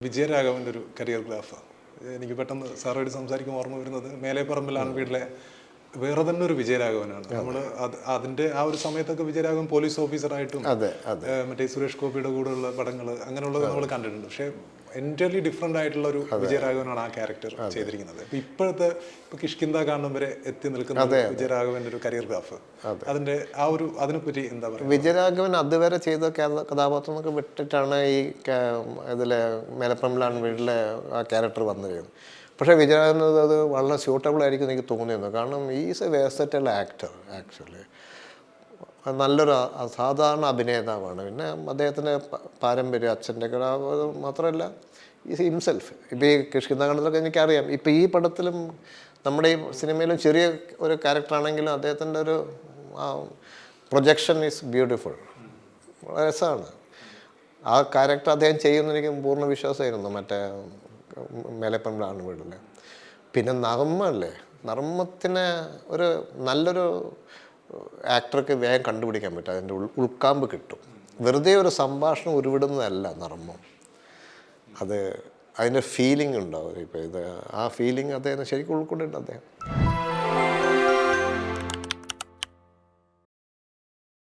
വിജയരാഘവന്റെ ഒരു career graph. എനിക്ക് പെട്ടെന്ന് സാറോട് സംസാരിക്കുമ്പോൾ ഓർമ്മ വരുന്നത് മേലെപ്പറമ്പിലാണ് വീട്ടിലെ വേറെ തന്നെ ഒരു വിജയരാഘവനാണ്. നമ്മൾ അതിന്റെ അതിന്റെ ആ ഒരു സമയത്തൊക്കെ വിജയരാഘവൻ പോലീസ് ഓഫീസറായിട്ടും മറ്റേ സുരേഷ് ഗോപിയുടെ കൂടെയുള്ള പടങ്ങൾ അങ്ങനെയുള്ളത് നമ്മൾ കണ്ടിട്ടുണ്ട്. പക്ഷേ എന്റർലി ഡിഫറെന്റ് ആയിട്ടുള്ള ഒരു വിജയരാഘവനാണ് ആ ക്യാരക്ടർ ചെയ്തിരിക്കുന്നത്. ഇപ്പൊ ഇപ്പോഴത്തെ ഇപ്പം കിഷ്കിന്ത കാണും വരെ എത്തി നിൽക്കുന്ന വിജയരാഘവന്റെ വിജയരാഘവന്റെ ഒരു കരിയർ ഗ്രാഫ് അതിന്റെ ആ ഒരു അതിനെപ്പറ്റി എന്താ പറയുക? വിജയരാഘവൻ അതുവരെ ചെയ്ത കഥ- കഥാപാത്രമൊക്കെ വിട്ടിട്ടാണ് ഈ ഇതിലെ മേലപ്പറമ്പിലാണ് വീട്ടിലെ ആ ക്യാരക്ടർ വന്നിരുന്നത് പക്ഷേ വിചാരിക്കുന്നത് അത് വളരെ സ്യൂട്ടബിൾ ആയിരിക്കും എനിക്ക് തോന്നിയിരുന്നു കാരണം is a versatile actor actually നല്ലൊരു അസാധാരണ അഭിനേതാവാണ്. പിന്നെ അദ്ദേഹത്തിന്റെ പാരമ്പര്യം അച്ഛന്റെ ഒക്കെ മാത്രമല്ല ഈസ് ഹിംസെൽഫ് ഇപ്പോൾ ഈ കൃഷ്ണഗണത്തിലൊക്കെ എനിക്കറിയാം. ഇപ്പോൾ ഈ പടത്തിലും നമ്മുടെ ഈ സിനിമയിലും ചെറിയ ഒരു ക്യാരക്ടറാണെങ്കിലും അദ്ദേഹത്തിന്റെ ഒരു പ്രൊജക്ഷൻ ഈസ് ബ്യൂട്ടിഫുൾ രസമാണ്. ആ ക്യാരക്ടർ അദ്ദേഹം ചെയ്യുമെന്ന് എനിക്ക് പൂർണ വിശ്വാസമായിരുന്നു. മറ്റേ മേലപ്പറമ്പിലാണ് വീട്ടിൽ പിന്നെ നർമ്മല്ലേ? നർമ്മത്തിന് ഒരു നല്ലൊരു ആക്ടർക്ക് വേഗം കണ്ടുപിടിക്കാൻ പറ്റും. അതിന്റെ ഉൾ ഉൾക്കാമ്പ് കിട്ടും. വെറുതെ ഒരു സംഭാഷണം ഉരുവിടുന്നതല്ല നർമ്മം. അത് അതിന്റെ ഫീലിംഗ് ഉണ്ടാവും. ഇപ്പോൾ ഇത് ആ ഫീലിംഗ് അദ്ദേഹം ശരിക്കും ഉൾക്കൊണ്ടിട്ടുണ്ട് അദ്ദേഹം.